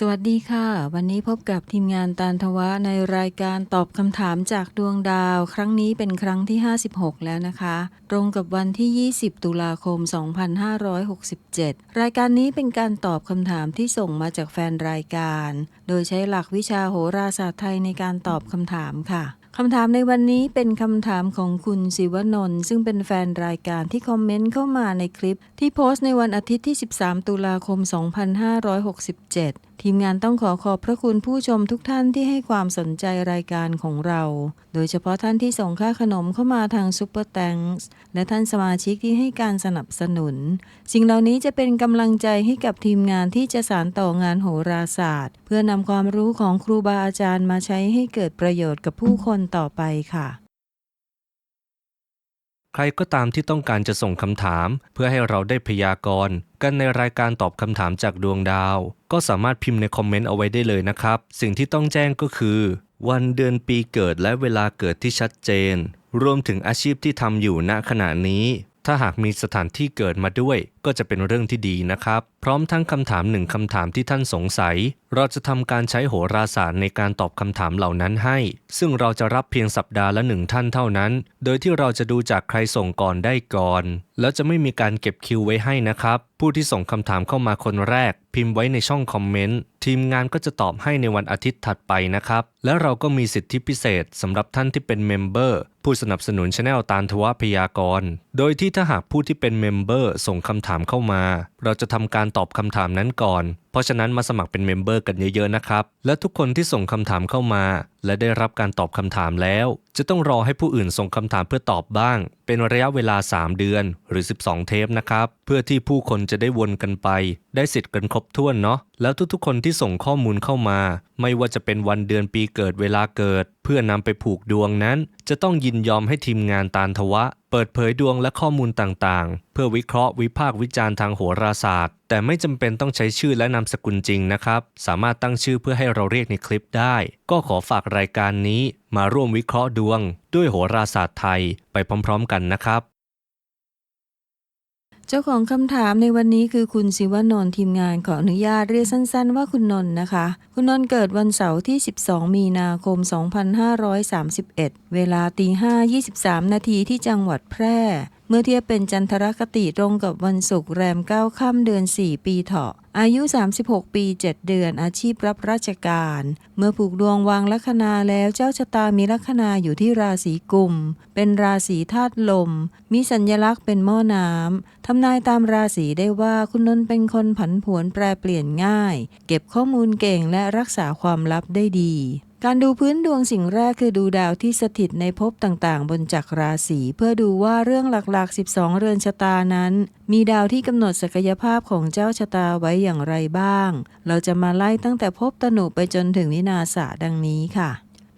สวัสดีค่ะ วันนี้พบกับทีมงานตาลทวะในรายการตอบคำถามจากดวงดาว ครั้งนี้เป็นครั้งที่ 56 แล้วนะคะ ตรงกับวันที่ 20 ตุลาคม 2567 รายการนี้เป็นการตอบคำถามที่ส่งมาจากแฟนรายการ โดยใช้หลักวิชาโหราศาสตร์ไทยในการตอบคำถามค่ะคำถามในวันนี้เป็นคำถามของคุณศิวนนท์ซึ่งเป็นแฟนรายการที่คอมเมนต์เข้ามาในคลิป ที่โพสต์ในวันอาทิตย์ที่ 13 ตุลาคม 2567 ทีมงานต้องขอขอบพระคุณผู้ชมทุกท่านที่ให้ความสนใจรายการของเรา โดยเฉพาะท่านที่ส่งค่าขนมเข้ามาทางซุปเปอร์แตงส์และท่านสมาชิกที่ให้การสนับสนุน สิ่งเหล่านี้จะเป็นกำลังใจให้กับทีมงานที่จะสานต่องานโหราศาสตร์ เพื่อนำความรู้ของครูบาอาจารย์มาใช้ให้เกิดประโยชน์กับผู้คนต่อไปค่ะ รก็ตามที่ต้องการจะส่งคำถาม เพื่อให้เราได้พยากรณ์กันในรายการตอบคำถามจากดวงดาว ก็สามารถพิมพ์ในคอมเมนต์เอาไว้ได้เลยนะครับ สิ่งที่ต้องแจ้งก็คือ วันเดือนปีเกิดและเวลาเกิดที่ชัดเจน รวมถึงอาชีพที่ทำอยู่ณขณะนี้ถ้าหากมีสถานที่เกิดมาด้วยก็จะเป็นเรื่องที่ดีนะครับ พร้อมทั้งคำถามหนึ่งคำถามที่ท่านสงสัย เราจะทำการใช้โหราศาสตร์ในการตอบคำถามเหล่านั้นให้ ซึ่งเราจะรับเพียงสัปดาห์ละหนึ่งท่านเท่านั้น โดยที่เราจะดูจากใครส่งก่อนได้ก่อน แล้วจะไม่มีการเก็บคิวไว้ให้นะครับ ผู้ที่ส่งคำถามเข้ามาคนแรก พิมพ์ไว้ในช่องคอมเมนต์ ทีมงานก็จะตอบให้ในวันอาทิตย์ถัดไปนะครับ และเราก็มีสิทธิพิเศษสำหรับท่านที่เป็นเมมเบอร์ผู้สนับสนุนช anel ตาลทวพยากร โดยที่ถ้าหากผู้ที่เป็นเมมเบอร์ส่งคำถามเข้ามา เราจะทำการตอบคำถามนั้นก่อนเพราะฉะนั้นมาสมัครเป็นเมมเบอร์กันเยอะๆนะครับ และทุกคนที่ส่งคำถามเข้ามา และได้รับการตอบคำถามแล้ว จะต้องรอให้ผู้อื่นส่งคำถามเพื่อตอบบ้าง เป็นระยะเวลา 3 เดือนหรือ 12 เทปนะครับ เพื่อที่ผู้คนจะได้วนกันไป ได้สิทธิ์กันครบถ้วนเนาะแล้วทุกๆ คนที่ส่งข้อมูลเข้ามา ไม่ว่าจะเป็นวันเดือนปีเกิดเวลาเกิด เพื่อนำไปผูกดวงนั้น จะต้องยินยอมให้ทีมงานตาลทวะ เปิดเผยดวงและข้อมูลต่างๆ เพื่อวิเคราะห์วิพากษ์วิจารณ์ทางโหราศาสตร์ แต่ไม่จำเป็นต้องใช้ชื่อและนามสกุลจริงนะครับ สามารถตั้งชื่อเพื่อให้เราเรียกในคลิปได้ ก็ขอฝากรายการนี้มาร่วมวิเคราะห์ดวง ด้วยโหราศาสตร์ไทยไปพร้อม ๆ กันนะครับ เจ้าของคำถามในวันนี้คือคุณศิวนนท์ทีมงานขออนุญาตเรียกสั้น ๆ ว่าคุณนนท์นะคะ คุณนนท์เกิดวันเสาร์ที่ 12 มีนาคม 2531 เวลาตี5 23 นาทีที่จังหวัดแพร่ เมื่อเทียบเป็นจันทรคติตรงกับวันศุกร์แรม 9 ค่ำเดือน 4 ปีเถาะ อายุ 36 ปี 7 เดือน อาชีพรับราชการ เมื่อผูกดวงวางลัคนาแล้วเจ้าชะตามีลัคนาอยู่ที่ราศีกุม เป็นราศีธาตุลม มีสัญลักษณ์เป็นหม้อน้ำ ทำนายตามราศีได้ว่าคุณนนท์เป็นคนผันผวนแปรเปลี่ยนง่าย เก็บข้อมูลเก่งและรักษาความลับได้ดี การดูพื้นดวงสิ่งแรกคือดูดาวที่สถิตในภพต่างๆ บนจักรราศีเพื่อดูว่าเรื่องหลักๆ 12 เรือนชะตานั้น มีดาวที่กำหนดศักยภาพของเจ้าชะตาไว้อย่างไรบ้าง เราจะมาไล่ตั้งแต่ภพตนุไปจนถึงวินาศาดังนี้ค่ะ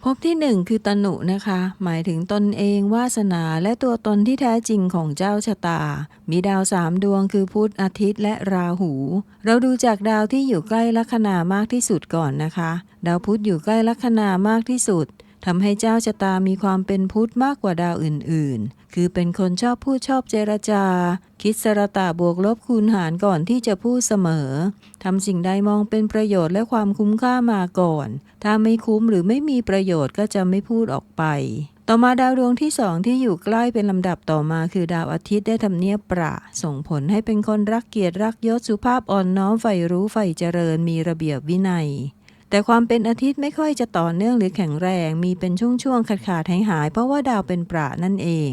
ภพที่หนึ่งคือตนุนะคะ หมายถึงตนเองวาสนาและตัวตนที่แท้จริงของเจ้าชะตา มีดาวสามดวงคือพุธอาทิตย์และราหู เราดูจากดาวที่อยู่ใกล้ลัคนามากที่สุดก่อนนะคะ ดาวพุธอยู่ใกล้ลัคนามากที่สุดทำให้เจ้าชะตามีความเป็นพุทธมากกว่าดาวอื่น คือเป็นคนชอบพูดชอบเจรจา คิดสระตะบวกลบคูณหารก่อนที่จะพูดเสมอทำสิ่งใดมองเป็นประโยชน์และความคุ้มค่ามาก่อน ถ้าไม่คุ้มหรือไม่มีประโยชน์ก็จะไม่พูดออกไป ต่อมาดาวดวงที่สองที่อยู่ใกล้เป็นลำดับต่อมาคือดาวอาทิตย์ได้ทำเนียบประ ส่งผลให้เป็นคนรักเกียรติรักยศสุภาพอ่อนน้อมใฝ่รู้ใฝ่เจริญมีระเบียบวินัย แต่ความเป็นอาทิตย์ไม่ค่อยจะต่อเนื่องหรือแข็งแรง มีเป็นช่วงๆขาดขาดหายหายๆเพราะว่าดาวเป็นประนั่นเอง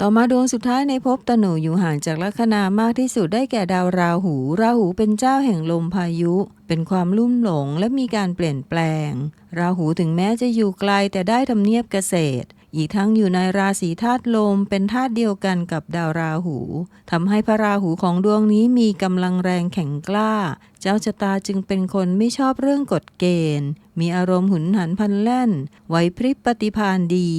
ต่อมาดวงสุดท้ายในภพตนูอยู่ห่างจากลัคนามากที่สุดได้แก่ดาวราหู ราหูเป็นเจ้าแห่งลมพายุ เป็นความลุ่มหลงและมีการเปลี่ยนแปลง ราหูถึงแม้จะอยู่ไกลแต่ได้ทำเนียบเกษตร อีกทั้งอยู่ในราศีธาตุลมเป็นธาตุเดียวกันกับดาวราหูทำให้พระราหูของดวงนี้มีกำลังแรงแข็งกล้า เจ้าชะตาจึงเป็นคนไม่ชอบเรื่องกฎเกณฑ์ มีอารมณ์หุนหันพันแล่นไหวพริบปฏิภาณดี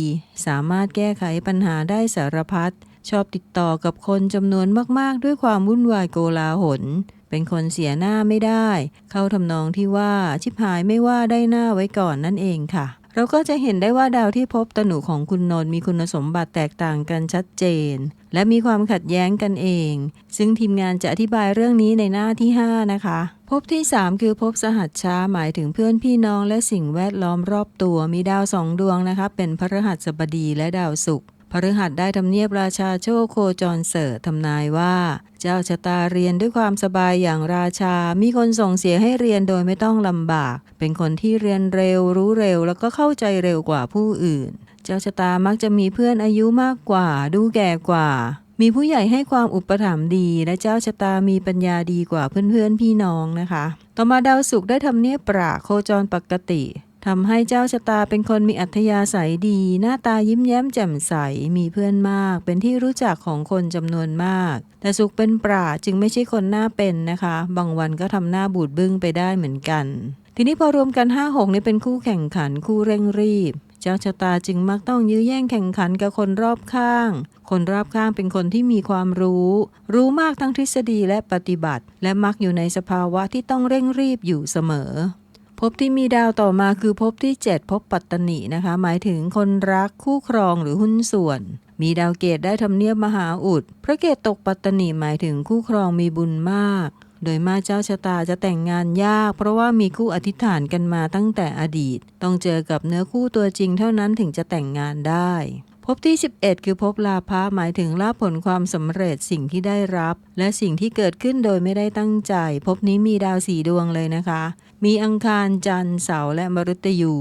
สามารถแก้ไขปัญหาได้สารพัดชอบติดต่อกับคนจำนวนมาก ๆ ด้วยความวุ่นวายโกลาหล เป็นคนเสียหน้าไม่ได้ เข้าทำนองที่ว่าชิบหายไม่ว่าได้หน้าไว้ก่อนนั่นเองค่ะ เราก็จะเห็นได้ว่าดาวที่พบตนุของคุณนนท์มีคุณสมบัติแตกต่างกันชัดเจน และมีความขัดแย้งกันเอง ซึ่งทีมงานจะอธิบายเรื่องนี้ในหน้าที่ 5 นะคะพบที่ 3 คือพบสหัสช้าหมายถึงเพื่อนพี่น้องและสิ่งแวดล้อมรอบตัวมีดาวสองดวงนะคะ เป็นพระหัสบดีและดาวศุกร์ พฤหัสได้ทำเนียบราชาโชคโคจรเสดทำนายว่า เจ้าชะตาเรียนด้วยความสบายอย่างราชา มีคนส่งเสียให้เรียนโดยไม่ต้องลำบาก เป็นคนที่เรียนเร็วรู้เร็ว แล้วก็เข้าใจเร็วกว่าผู้อื่น เจ้าชะตามักจะมีเพื่อนอายุมากกว่า ดูแก่กว่า มีผู้ใหญ่ให้ความอุปถัมภ์ดี และเจ้าชะตามีปัญญาดีกว่าเพื่อนๆพี่น้องนะคะ ต่อมาดาวศุกร์ได้ทำเนียบปราโคจรปกติ ทำให้เจ้าชะตาเป็นคนมีอัธยาศัยดี หน้าตายิ้มแย้มแจ่มใส มีเพื่อนมาก เป็นที่รู้จักของคนจำนวนมาก แต่สุขเป็นปราจึงไม่ใช่คนหน้าเป็นนะคะ บางวันก็ทำหน้าบูดบึ้งไปได้เหมือนกัน ทีนี้พอรวมกัน5 6นี่เป็นคู่แข่งขันคู่เร่งรีบ เจ้าชะตาจึงมักต้องยื้อแย่งแข่งขันกับคนรอบข้าง คนรอบข้างเป็นคนที่มีความรู้ รู้มากทั้งทฤษฎีและปฏิบัติ และมักอยู่ในสภาวะที่ต้องเร่งรีบอยู่เสมอ ภพที่มีดาวต่อมาคือภพที่ 7ภพปัตตนินะคะ หมายถึงคนรักคู่ครองหรือหุ้นส่วน มีดาวเกตได้ทำเนียบมหาอุด พระเกตตกปัตตนิหมายถึงคู่ครองมีบุญมาก โดยมาเจ้าชะตาจะแต่งงานยาก เพราะว่ามีคู่อธิษฐานกันมาตั้งแต่อดีต ต้องเจอกับเนื้อคู่ตัวจริงเท่านั้นถึงจะแต่งงานได้ ภพที่ 11 คือภพลาภะหมายถึงลาภผลความสำเร็จสิ่งที่ได้รับ และสิ่งที่เกิดขึ้นโดยไม่ได้ตั้งใจภพนี้มีดาวสีดวงเลยนะคะ มีอังคารจันทร์เสาร์และมฤตยู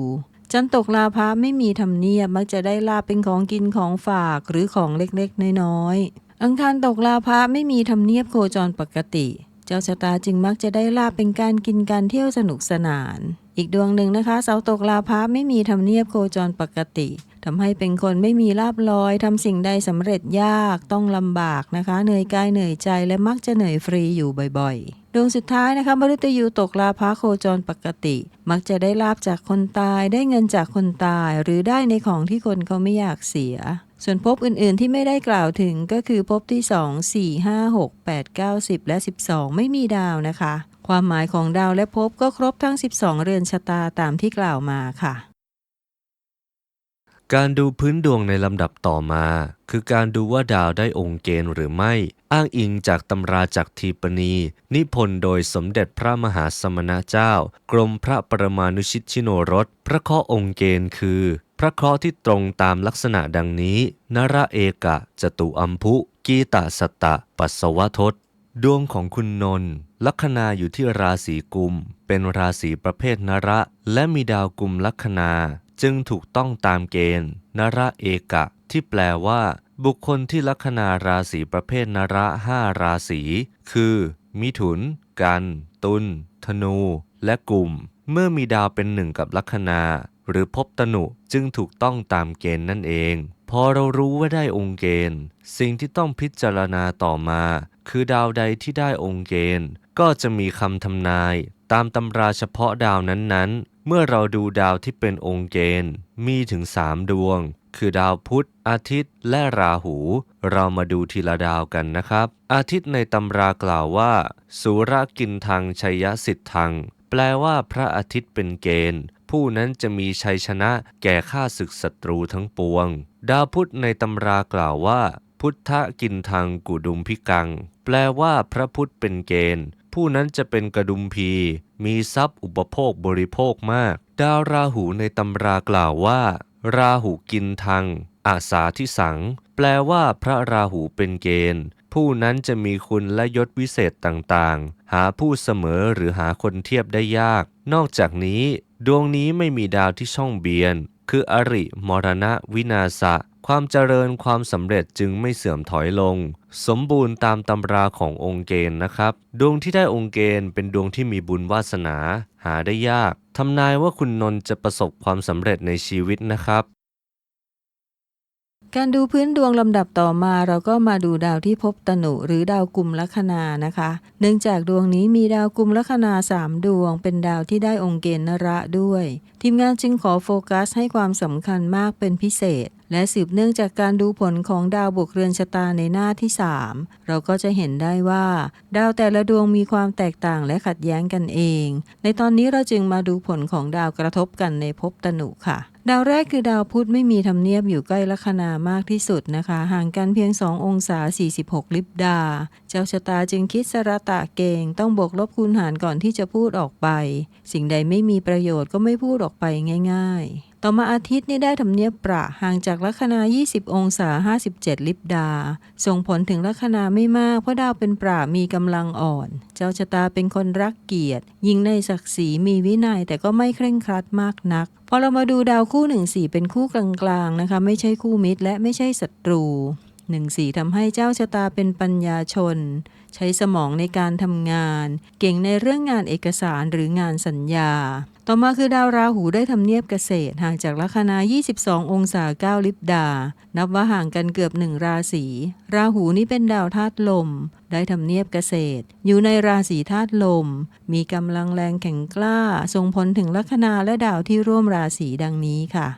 จันตกลาภะไม่มีธรรมเนียบมักจะได้ลาบเป็นของกินของฝากหรือของเล็กๆ น้อยๆอังคารตกลาภะไม่มีธรรมเนียบโคจรปกติ เจ้าชะตาจึงมักจะได้ลาบเป็นการกินการเที่ยวสนุกสนาน อีกดวงหนึ่งนะคะ เสาตกลาภะไม่มีธรรมเนียบโคจรปกติ ทำให้เป็นคนไม่มีลาบลอยทำสิ่งใดสำเร็จยากต้องลำบากนะคะ เหนื่อยกายเหนื่อยใจและมักจะเหนื่อยฟรีอยู่บ่อยๆ ดวงสุดท้ายนะคะมฤตยูตกลาภะโคจรปกติ มักจะได้ลาบจากคนตาย ได้เงินจากคนตาย หรือได้ในของที่คนเขาไม่อยากเสีย ส่วนภพอื่นๆที่ไม่ได้กล่าวถึงก็คือภพที่ 2 4 5 6 8 9 10 และ 12 ไม่มีดาวนะคะ ความหมายของดาวและภพก็ครบทั้ง 12 เรือนชะตาตามที่กล่าวมาค่ะ การดูพื้นดวงในลำดับต่อมา คือการดูว่าดาวได้องค์เกณฑ์หรือไม่ อ้างอิงจากตำราจากทีปณี นิพนธ์โดยสมเด็จพระมหาสมณเจ้า กรมพระประมาณุชิตชิโนรส พระเคราะห์องค์เกณฑ์คือ พระเคราะห์ที่ตรงตามลักษณะดังนี้ นระเอกะ จตุอัมพุ กีตาสตะ ปัสสวทศดวงของคุณนนท์ลัคนาอยู่ที่ราศีกุม เป็นราศีประเภทนระ และมีดาวกุมลัคนา จึงถูกต้องตามเกณฑ์นระเอกะ ที่แปลว่า บุคคลที่ลัคนาราศีประเภทนระห้าราศีคือ มิถุน กัน ตุลธนู และกลุ่ม เมื่อมีดาวเป็นหนึ่งกับลัคนา หรือพบตนุจึงถูกต้องตามเกณฑ์นั่นเอง พอเรารู้ว่าได้องค์เกณฑ์ สิ่งที่ต้องพิจารณาต่อมา คือดาวใดที่ได้องค์เกณฑ์ ก็จะมีคำทำนาย ตามตำราเฉพาะดาวนั้นๆ เมื่อเราดูดาวที่เป็นองค์เกณฑ์มีถึง3ดวง คือดาวพุธ อาทิตย์ และราหู เรามาดูทีละดาวกันนะครับ อาทิตย์ในตำรากล่าวว่า สุรกินทังชัยสิทธัง แปลว่าพระอาทิตย์เป็นเกณฑ์ ผู้นั้นจะมีชัยชนะแก่ข้าศึกศัตรูทั้งปวง ดาวพุธในตำรากล่าวว่า พุทธกินทังกุดุมพิกัง แปลว่าพระพุทธเป็นเกณฑ์ ผู้นั้นจะเป็นกระดุมพี มีทรัพย์อุปโภคบริโภคมาก ดาวราหูในตำรากล่าวว่า ราหูกินทังอาสาทิสัง แปลว่าพระราหูเป็นเกณฑ์ ผู้นั้นจะมีคุณและยศวิเศษต่างๆ หาผู้เสมอหรือหาคนเทียบได้ยาก นอกจากนี้ ดวงนี้ไม่มีดาวที่ช่องเบียน คืออริมรณะวินาศะ ความเจริญความสำเร็จจึงไม่เสื่อมถอยลง สมบูรณ์ตามตำราขององค์เกณฑ์นะครับ ดวงที่ได้องค์เกณฑ์เป็นดวงที่มีบุญวาสนา หาได้ยากทำนายว่าคุณนนท์จะประสบความสำเร็จในชีวิตนะครับ การดูพื้นดวงลำดับต่อมาเราก็มาดูดาวที่พบตนุหรือดาวกลุ่มลัคนานะคะ เนื่องจากดวงนี้มีดาวกลุ่มลัคนาสามดวง เป็นดาวที่ได้องค์เกณฑ์นระด้วย ทีมงานจึงขอโฟกัสให้ความสำคัญมากเป็นพิเศษ และสืบเนื่องจากการดูผลของดาวบวกเรือนชะตาในหน้าที่ 3 เราก็จะเห็นได้ว่า ดาวแต่ละดวงมีความแตกต่างและขัดแย้งกันเอง ในตอนนี้เราจึงมาดูผลของดาวกระทบกันในภพตนุค่ะ ดาวแรกคือดาวพุธไม่มีธรรมเนียบอยู่ใกล้ลัคนามากที่สุดนะคะ ห่างกันเพียง 2 องศา 46 ลิบดา เจ้าชะตาจึงคิดสระตะเกงต้องบวกลบคูณหารก่อนที่จะพูดออกไป สิ่งใดไม่มีประโยชน์ก็ไม่พูดออกไปง่าย ๆ ต่อมาอาทิตย์นี่ได้ทำเนียบประห่างจากลัคนา 20 องศา 57 ลิบดา ส่งผลถึงลัคนาไม่มาก เพราะดาวเป็นประมีกำลังอ่อน เจ้าชะตาเป็นคนรักเกียรติ ยิงในศักดิ์ศรีมีวินัยแต่ก็ไม่เคร่งครัดมากนักพอเรามาดูดาวคู่หนึ่งสี่เป็นคู่กลางๆนะคะ ไม่ใช่คู่มิตรและไม่ใช่ศัตรูหนึ่งสี่ทำให้เจ้าชะตาเป็นปัญญาชน ใช้สมองในการทำงาน เก่งในเรื่องงานเอกสารหรืองานสัญญา ต่อมาคือดาวราหูได้ทำเนียบเกษตรห่างจากลัคนา 22 องศา 9 ลิบดา นับว่าห่างกันเกือบหนึ่งราศี ราหูนี่เป็นดาวธาตุลม ได้ทำเนียบเกษตร อยู่ในราศีธาตุลม มีกำลังแรงแข็งกล้าส่งผลถึงลัคนาและดาวที่ร่วมราศีดังนี้ค่ะ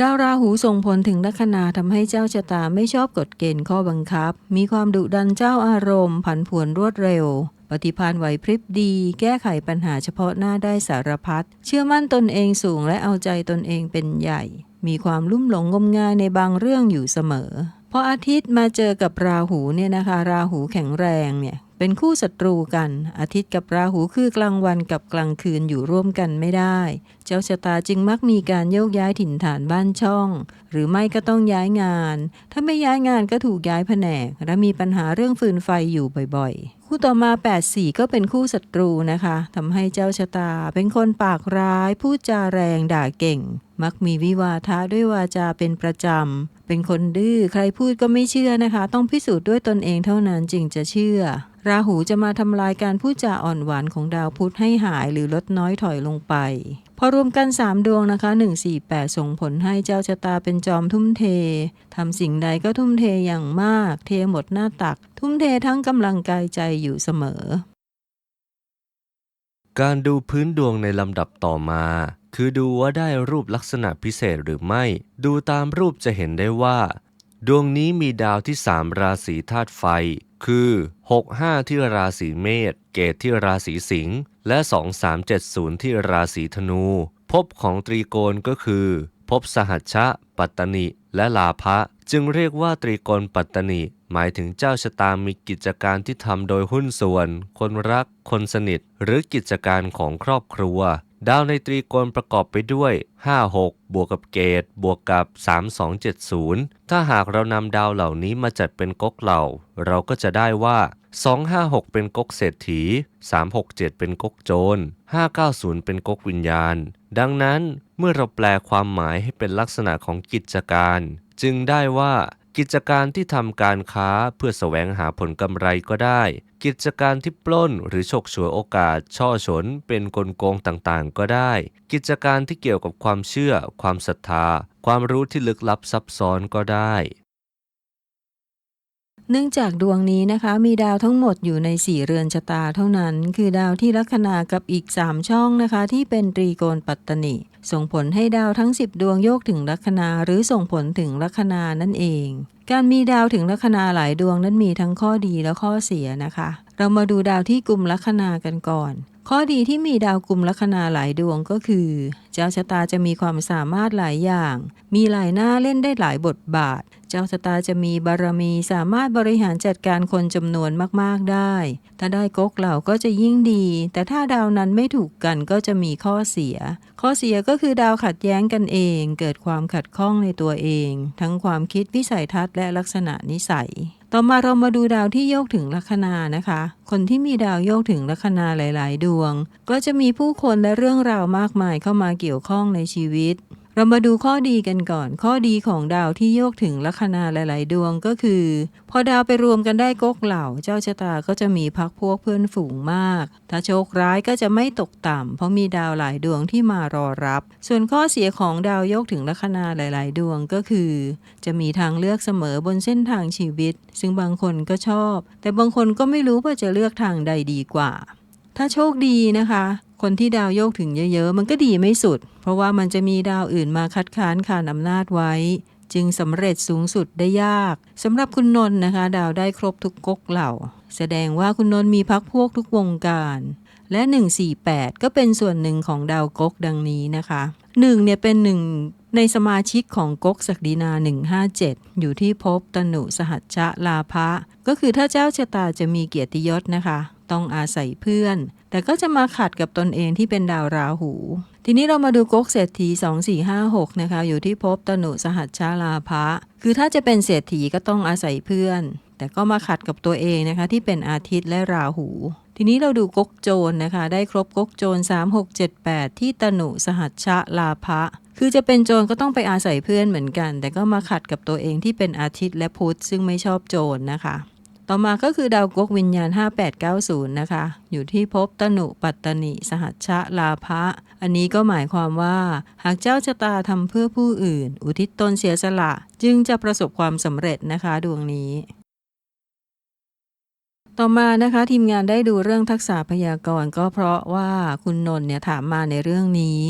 ดาวราหูส่งผลถึงลัคนาทำให้เจ้าชะตาไม่ชอบกฎเกณฑ์ข้อบังคับ มีความดุดันเจ้าอารมณ์ ผันผวนรวดเร็ว ปฏิภาณไหวพริบดี แก้ไขปัญหาเฉพาะหน้าได้สารพัดเชื่อมั่นตนเองสูงและเอาใจตนเองเป็นใหญ่ มีความลุ่มหลงงมงายในบางเรื่องอยู่เสมอพออาทิตย์มาเจอกับราหูเนี่ยนะคะ ราหูแข็งแรงเนี่ย เป็นคู่ศัตรูกัน อาทิตย์กับราหูคือกลางวันกับกลางคืนอยู่ร่วมกันไม่ได้ เจ้าชะตาจึงมักมีการโยกย้ายถิ่นฐานบ้านช่อง หรือไม่ก็ต้องย้ายงาน ถ้าไม่ย้ายงานก็ถูกย้ายแผนก และมีปัญหาเรื่องฟืนไฟอยู่บ่อยๆ คู่ต่อมา 84 ก็เป็นคู่ศัตรูนะคะทำให้เจ้าชะตาเป็นคนปากร้ายพูดจาแรงด่าเก่ง มักมีวิวาทะด้วยวาจาเป็นประจำ เป็นคนดื้อใครพูดก็ไม่เชื่อนะคะ ต้องพิสูจน์ด้วยตนเองเท่านั้นจึงจะเชื่อ ราหูจะมาทำลายการพูดจาอ่อนหวานของดาวพุธให้หายหรือลดน้อยถอยลงไป พอรวมกัน3ดวงนะคะ148 ส่งผลให้เจ้าชะตาเป็นจอมทุ่มเททำสิ่งใดก็ทุ่มเทอย่างมาก เทหมดหน้าตัก ทุ่มเททั้งกำลังกายใจอยู่เสมอ การดูพื้นดวงในลำดับต่อมา คือดูว่าได้รูปลักษณะพิเศษหรือไม่ ดูตามรูปจะเห็นได้ว่า ดวงนี้มีดาวที่3ราศีธาตุไฟ คือ 65 ที่ราศีเมษ เกตที่ราศีสิงห์ และ 2370 ที่ราศีธนู ภพของตรีโกณก็คือภพสหัชชะ ปัตตนิและลาภะจึงเรียกว่าตรีโกณปัตตนิหมายถึงเจ้าชะตามีกิจการที่ทำโดยหุ้นส่วน คนรัก คนสนิท หรือกิจการของครอบครัว ดาวในตรีโกณประกอบไปด้วย 56 บวกกับเกตบวกกับ 3270 ถ้าหากเรานำดาวเหล่านี้มาจัดเป็นก๊กเหล่า เราก็จะได้ว่า 256 เป็นก๊กเศรษฐี 367 เป็นก๊กโจร 590 เป็นก๊กวิญญาณ ดังนั้นเมื่อเราแปลความหมายให้เป็นลักษณะของกิจการ จึงได้ว่า กิจการที่ทำการค้าเพื่อแสวงหาผลกำไรก็ได้ กิจการที่ปล้นหรือฉกฉวยโอกาส ช่อฉนเป็นกลโกงต่างๆ ก็ได้ กิจการที่เกี่ยวกับความเชื่อ ความศรัทธา ความรู้ที่ลึกลับซับซ้อนก็ได้ เนื่องจากดวงนี้นะคะมีดาวทั้งหมดอยู่ในสี่เรือนชะตาเท่านั้น คือดาวที่ลัคนากับอีก 3 ช่องนะคะ ที่เป็นตรีโกณปัตตนิ ส่งผลให้ดาวทั้ง 10 ดวงโยกถึงลัคนาหรือส่งผลถึงลัคนานั่นเอง การมีดาวถึงลัคนาหลายดวงนั้นมีทั้งข้อดีและข้อเสียนะคะ เรามาดูดาวที่กลุ่มลัคนากันก่อน ข้อดีที่มีดาวกลุ่มลัคนาหลายดวงก็คือ เจ้าชะตาจะมีความสามารถหลายอย่าง มีหลายหน้าเล่นได้หลายบทบาท เจ้าชะตาจะมีบารมีสามารถบริหารจัดการคนจำนวนมากๆได้ ถ้าได้ก๊กเหล่าก็จะยิ่งดี แต่ถ้าดาวนั้นไม่ถูกกันก็จะมีข้อเสีย ข้อเสียก็คือดาวขัดแย้งกันเอง เกิดความขัดข้องในตัวเอง ทั้งความคิดวิสัยทัศน์และลักษณะนิสัย ต่อมาเรามาดูดาวที่โยกถึงลัคนานะคะ คนที่มีดาวโยกถึงลัคนาหลาย ๆ ดวง ก็จะมีผู้คนและเรื่องราวมากมายเข้ามาเกี่ยวข้องในชีวิต เรามาดูข้อดีกันก่อน ข้อดีของดาวที่โยกถึงลัคนาหลาย ๆ ดวงก็คือ พอดาวไปรวมกันได้ก๊กเหล่า เจ้าชะตาก็จะมีพักพวกเพื่อนฝูงมาก ถ้าโชคร้ายก็จะไม่ตกต่ำเพราะมีดาวหลายดวงที่มารอรับ ส่วนข้อเสียของดาวโยกถึงลัคนาหลาย ๆ ดวงก็คือ จะมีทางเลือกเสมอบนเส้นทางชีวิต ซึ่งบางคนก็ชอบ แต่บางคนก็ไม่รู้ว่าจะเลือกทางใดดีกว่า ถ้าโชคดีนะคะ คนที่ดาวโยกถึงเยอะๆ มันก็ดีไม่สุด เพราะว่ามันจะมีดาวอื่นมาคัดค้านขานอำนาจไว้ จึงสำเร็จสูงสุดได้ยากสำหรับคุณนนท์นะคะ ดาวได้ครบทุกก๊กเหล่า แสดงว่าคุณนนท์มีพักพวกทุกวงการ และ 148 ก็เป็นส่วนหนึ่งของดาวก๊กดังนี้นะคะ1เนี่ยเป็นหนึ่ง ในสมาชิกของก๊กศักดินา 157 อยู่ที่ภพตนุสหัชชะลาภะก็คือถ้าเจ้าชะตาจะมีเกียรติยศนะคะ ต้องอาศัยเพื่อน แต่ก็จะมาขัดกับตนเองที่เป็นดาวราหู ทีนี้เรามาดูก๊กเศรษฐี 2456 นะคะ อยู่ที่ภพตนุสหัชชาลาภะคือถ้าจะเป็นเศรษฐีก็ต้องอาศัยเพื่อน แต่ก็มาขัดกับตัวเองนะคะที่เป็นอาทิตย์และราหู ทีนี้เราดูก๊กโจรนะคะ ได้ครบก๊กโจร3678 ที่ตนุสหัชชะลาภะคือจะเป็นโจรก็ต้องไปอาศัยเพื่อนเหมือนกัน แต่ก็มาขัดกับตัวเองที่เป็นอาทิตย์และพุธซึ่งไม่ชอบโจรนะคะ ต่อมาก็คือดาวก๊กวิญญาณ 5890 นะคะ อยู่ที่ภพตนุปัตตนิ สหัชชะลาภะอันนี้ก็หมายความว่า หากเจ้าชะตาทำเพื่อผู้อื่น อุทิศตนเสียสละ จึงจะประสบความสำเร็จนะคะดวงนี้ ต่อมานะคะทีมงานได้ดูเรื่องทักษะพยากรณ์ก็เพราะว่าคุณนนท์เนี่ยถามมาในเรื่องนี้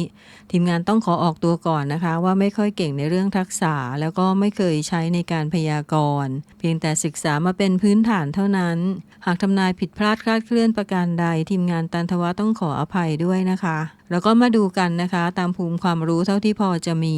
ทีมงานต้องขอออกตัวก่อนนะคะ ว่าไม่ค่อยเก่งในเรื่องทักษะแล้วก็ไม่เคยใช้ในการพยากรณ์เพียงแต่ศึกษามาเป็นพื้นฐานเท่านั้น หากทำนายผิดพลาดคลาดเคลื่อนประการใด ทีมงานตันทวะต้องขออภัยด้วยนะคะ แล้วก็มาดูกันนะคะ ตามภูมิความรู้เท่าที่พอจะมี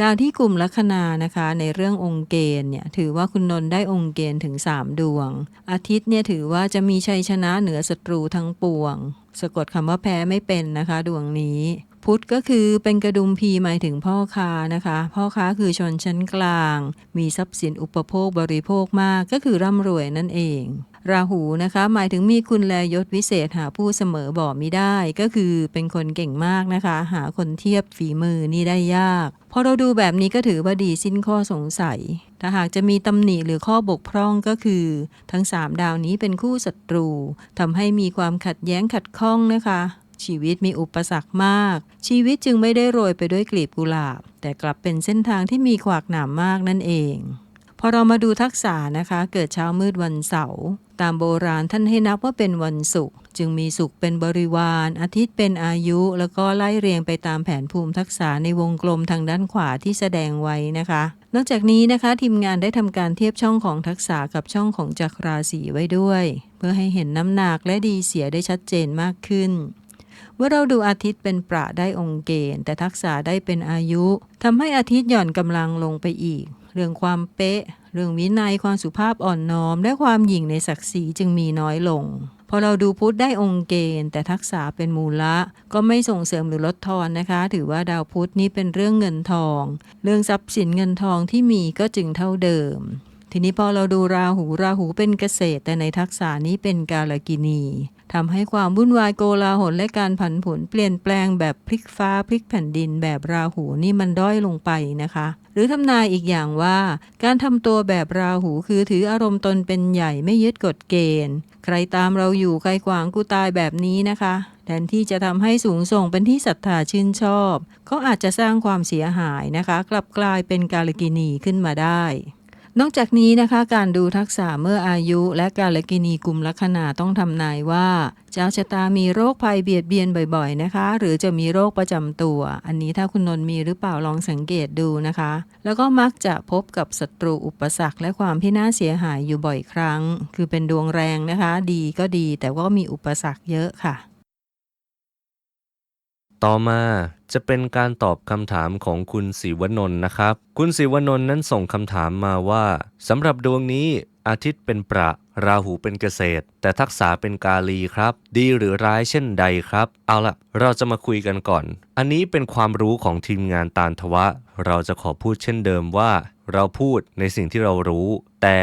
ดาวที่กลุ่มลัคนานะคะ ในเรื่ององค์เกณฑ์เนี่ยถือว่าคุณนนท์ได้องค์เกณฑ์ถึง 3 ดวง อาทิตย์เนี่ยถือว่าจะมีชัยชนะเหนือศัตรูทั้งปวง สะกดคำว่าแพ้ไม่เป็นนะคะ ดวงนี้ พุทธก็คือเป็นกระดุมพีหมายถึงพ่อค้านะคะ พ่อค้าคือชนชั้นกลาง มีทรัพย์สินอุปโภคบริโภคมากก็คือร่ำรวยนั่นเอง ราหูนะคะ หมายถึงมีคุณแลยศวิเศษหาผู้เสมอบ่มิได้ ก็คือเป็นคนเก่งมากนะคะ หาคนเทียบฝีมือนี่ได้ยากพอเราดูแบบนี้ก็ถือว่าดีสิ้นข้อสงสัย ถ้าหากจะมีตำหนิหรือข้อบกพร่องก็คือ ทั้ง 3 ดาวนี้เป็นคู่ศัตรูทำให้มีความขัดแย้งขัดข้องนะคะ ชีวิตมีอุปสรรคมาก ชีวิตจึงไม่ได้โรยไปด้วยกลีบกุหลาบ แต่กลับเป็นเส้นทางที่มีขวากหนามมากนั่นเองพอเรามาดูทักษะนะคะ เกิดเช้ามืดวันเสาร์ตามโบราณท่านให้นับว่าเป็นวันศุกร์จึงมีศุกร์เป็นบริวาร อาทิตย์เป็นอายุ แล้วก็ไล่เรียงไปตามแผนภูมิทักษะในวงกลมทางด้านขวาที่แสดงไว้นะคะ นอกจากนี้นะคะ ทีมงานได้ทำการเทียบช่องของทักษะกับช่องของจักราศีไว้ด้วย เพื่อให้เห็นน้ำหนักและดีเสียได้ชัดเจนมากขึ้น เมื่อเราดูอาทิตย์เป็นประได้องค์เกณฑ์ แต่ทักษะได้เป็นอายุทำให้อาทิตย์หย่อนกำลังลงไปอีก เรื่องความเป๊ะ เรื่องวินัยความสุภาพอ่อนน้อม และความหยิ่งในศักดิ์ศรีจึงมีน้อยลงพอเราดูพุธได้องค์เกณฑ์ แต่ทักษะเป็นมูละ ก็ไม่ส่งเสริมหรือลดทอนนะคะ ถือว่าดาวพุธนี้เป็นเรื่องเงินทอง เรื่องทรัพย์สินเงินทองที่มีก็จึงเท่าเดิม ทีนี้พอเราดูราหูราหูเป็นเกษตร แต่ในทักษะนี้เป็นกาลกินีทำให้ความวุ่นวายโกลาหลและการผันผวนเปลี่ยนแปลงแบบพลิกฟ้าพลิกแผ่นดินแบบราหูนี่มันด้อยลงไปนะคะ หรือทำนายอีกอย่างว่า การทำตัวแบบราหูคือถืออารมณ์ตนเป็นใหญ่ไม่ยึดกฎเกณฑ์ ใครตามเราอยู่ใครขวางกูตายแบบนี้นะคะแทนที่จะทำให้สูงส่งเป็นที่ศรัทธาชื่นชอบ ก็อาจจะสร้างความเสียหายนะคะ กลับกลายเป็นกาลกินีขึ้นมาได้ นอกจากนี้นะคะการดูทักษะเมื่ออายุ และการลกินีกลุ่มลัคนาต้องทำนายว่าเจ้าชะตามีโรคภัยเบียดเบียนบ่อยๆนะคะ หรือจะมีโรคประจำตัว อันนี้ถ้าคุณนนท์มีหรือเปล่าลองสังเกตดูนะคะ แล้วก็มักจะพบกับศัตรูอุปสรรค และความพินาศเสียหายอยู่บ่อยครั้ง คือเป็นดวงแรงนะคะ ดีก็ดีแต่ว่ามีอุปสรรคเยอะค่ะ ต่อมาจะเป็นการตอบคำถามของคุณศิวนนท์นะครับ คุณศิวนนท์นั้นส่งคำถามมาว่าสำหรับดวงนี้อาทิตย์เป็นประราหูเป็นเกษตร แต่ทักษะเป็นกาลีครับ ดีหรือร้ายเช่นใดครับ เอาละเราจะมาคุยกันก่อน อันนี้เป็นความรู้ของทีมงานตาลทวะ เราจะขอพูดเช่นเดิมว่า เราพูดในสิ่งที่เรารู้ แต่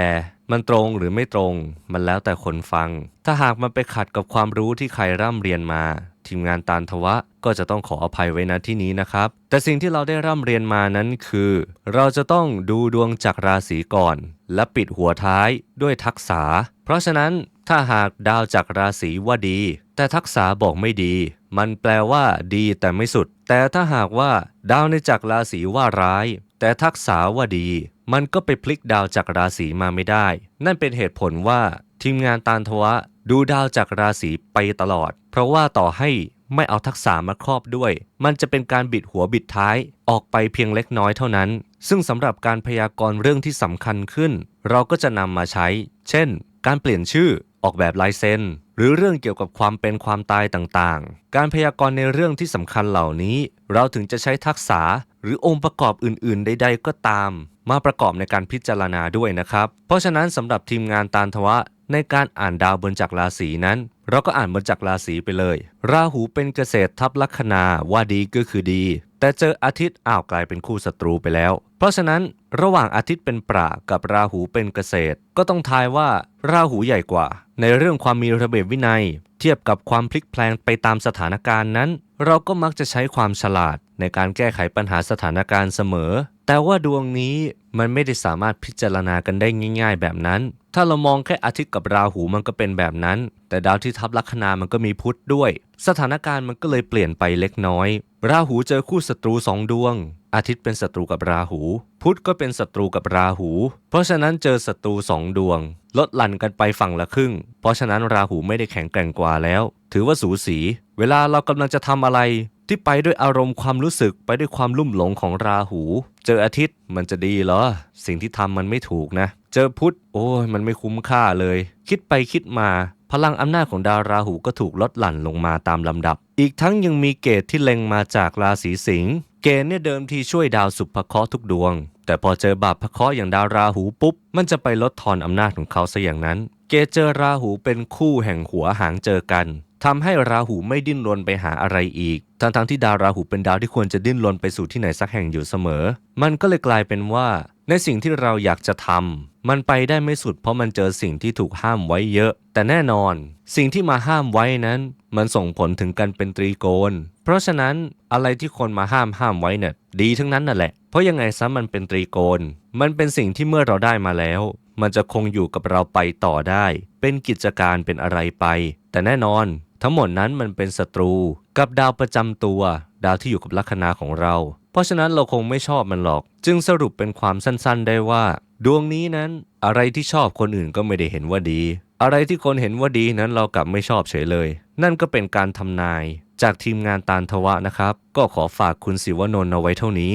มันตรงหรือไม่ตรง มันแล้วแต่คนฟัง ถ้าหากมันไปขัดกับความรู้ที่ใครร่ำเรียนมา ทีมงานตาลทวะ ก็จะต้องขออภัยไว้ณที่นี้นะครับ แต่สิ่งที่เราได้ร่ำเรียนมานั้นคือ เราจะต้องดูดวงจากราศีก่อน และปิดหัวท้ายด้วยทักษะเพราะฉะนั้นถ้าหากดาวจากราศีว่าดี แต่ทักษะบอกไม่ดี มันแปลว่าดีแต่ไม่สุด แต่ถ้าหากว่าดาวในจากราศีว่าร้าย แต่ทักษะว่าดี มันก็ไปพลิกดาวจากราศีมาไม่ได้ นั่นเป็นเหตุผลว่าทีมงานตาลทวะ ดูดาวจากราศีไปตลอด เพราะว่าต่อให้ไม่เอาทักษะมาครอบด้วย มันจะเป็นการบิดหัวบิดท้ายออกไปเพียงเล็กน้อยเท่านั้น ซึ่งสำหรับการพยากรณ์เรื่องที่สำคัญขึ้น เราก็จะนำมาใช้ เช่น การเปลี่ยนชื่อออกแบบลายเซ็นหรือเรื่องเกี่ยวกับความเป็นความตายต่างๆ การพยากรณ์ในเรื่องที่สำคัญเหล่านี้ เราถึงจะใช้ทักษะหรือองค์ประกอบอื่น ๆ ใด ๆ ก็ตาม มาประกอบในการพิจารณาด้วยนะครับ เพราะฉะนั้นสำหรับทีมงานตาลทวะ ในการอ่านดาวบนจักรราศีนั้น เราก็อ่านบนจักรราศีไปเลย ราหูเป็นเกษตรทับลัคนาว่าดีก็คือดี แต่เจออาทิตย์อ้าวกลายเป็นคู่ศัตรูไปแล้ว เพราะฉะนั้นระหว่างอาทิตย์เป็นประกับราหูเป็นเกษตร ก็ต้องทายว่าราหูใหญ่กว่า ในเรื่องความมีระเบียบวินัย เทียบกับความพลิกแพลงไปตามสถานการณ์นั้น เราก็มักจะใช้ความฉลาดในการแก้ไขปัญหาสถานการณ์เสมอ แต่ว่าดวงนี้มันไม่ได้สามารถพิจารณากันได้ง่าย ๆ แบบนั้น ถ้าเรามองแค่อาทิตย์กับราหูมันก็เป็นแบบนั้น แต่ดาวที่ทับลัคนามันก็มีพุธด้วย สถานการณ์มันก็เลยเปลี่ยนไปเล็กน้อย ราหูเจอคู่ศัตรูสองดวง อาทิตย์เป็นศัตรูกับราหู พุธก็เป็นศัตรูกับราหู เพราะฉะนั้นเจอศัตรูสองดวง ลดหลั่นกันไปฝั่งละครึ่ง เพราะฉะนั้นราหูไม่ได้แข็งแกร่งกว่าแล้ว ถือว่าสูสี เวลาเรากำลังจะทำอะไร ที่ไปด้วยอารมณ์ความรู้สึกไปด้วยความลุ่มหลงของราหู เจออาทิตย์มันจะดีเหรอ สิ่งที่ทำมันไม่ถูกนะ เจอพุธโอ้ยมันไม่คุ้มค่าเลย คิดไปคิดมา พลังอำนาจของดาวราหูก็ถูกลดหลั่นลงมาตามลำดับ อีกทั้งยังมีเกตที่เล็งมาจากราศีสิงห์เกณฑ์เนี่ยเดิมทีช่วยดาวสุภเคราะห์ทุกดวง แต่พอเจอบาปพเคราะห์อย่างดาวราหูปุ๊บ มันจะไปลดทอนอำนาจของเขาซะอย่างนั้น เกตเจอราหูเป็นคู่แห่งหัวหางเจอกันทำให้ราหูไม่ดิ้นรนไปหาอะไรอีก ทั้งๆทที่ดาวราหูเป็นดาวที่ควรจะดิ้นรนไปสู่ที่ไหนสักแห่งอยู่เสมอ มันก็เลยกลายเป็นว่า ในสิ่งที่เราอยากจะทำมันไปได้ไม่สุดเพราะมันเจอสิ่งที่ถูกห้ามไว้เยอะ แต่แน่นอน สิ่งที่มาห้ามไว้นั้น มันส่งผลถึงกันเป็นตรีโกณเพราะฉะนั้นอะไรที่คนมาห้ามห้ามไว้เนี่ยดีทั้งนั้นน่ะแหละ เพราะยังไงซะมันเป็นตรีโกณมันเป็นสิ่งที่เมื่อเราได้มาแล้ว มันจะคงอยู่กับเราไปต่อได้ เป็นกิจการเป็นอะไรไป แต่แน่นอน ทั้งหมดนั้นมันเป็นศัตรูกับดาวประจำตัว ดาวที่อยู่กับลัคนาของเรา เพราะฉะนั้นเราคงไม่ชอบมันหรอก จึงสรุปเป็นความสั้นๆได้ว่า ดวงนี้นั้นอะไรที่ชอบคนอื่นก็ไม่ได้เห็นว่าดี อะไรที่คนเห็นว่าดีนั้นเรากลับไม่ชอบเฉยเลย นั่นก็เป็นการทำนาย จากทีมงานตาลทวะนะครับ ก็ขอฝากคุณศิวนนท์เอาไว้เท่านี้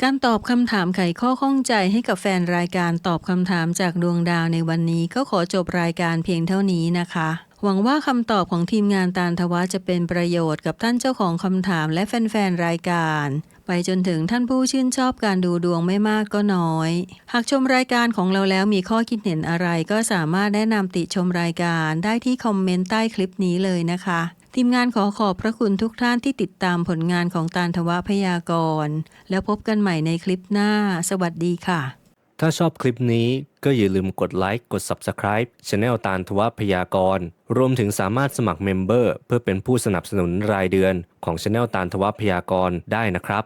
การตอบคำถามไขข้อข้องใจให้กับแฟนรายการตอบคำถามจากดวงดาวในวันนี้ก็ขอจบรายการเพียงเท่านี้นะคะ หวังว่าคำตอบของทีมงานตาลทวะจะเป็นประโยชน์กับท่านเจ้าของคำถามและแฟนๆรายการ ไปจนถึงท่านผู้ชื่นชอบการดูดวงไม่มากก็น้อย หากชมรายการของเราแล้วมีข้อคิดเห็นอะไรก็สามารถแนะนำติชมรายการได้ที่คอมเมนต์ใต้คลิปนี้เลยนะคะ ทีมงานขอขอบพระคุณทุกท่านที่ติดตามผลงานของตาลทวะพยากรณ์แล้วพบกันใหม่ในคลิปหน้า สวัสดีค่ะ ถ้าชอบคลิปนี้ก็อย่าลืมกดไลค์กด Subscribe Channel ตาลทวะพยากรณ์รวมถึงสามารถสมัครเมมเบอร์เพื่อเป็นผู้สนับสนุนรายเดือนของ Channel ตาลทวะพยากรณ์ได้นะครับ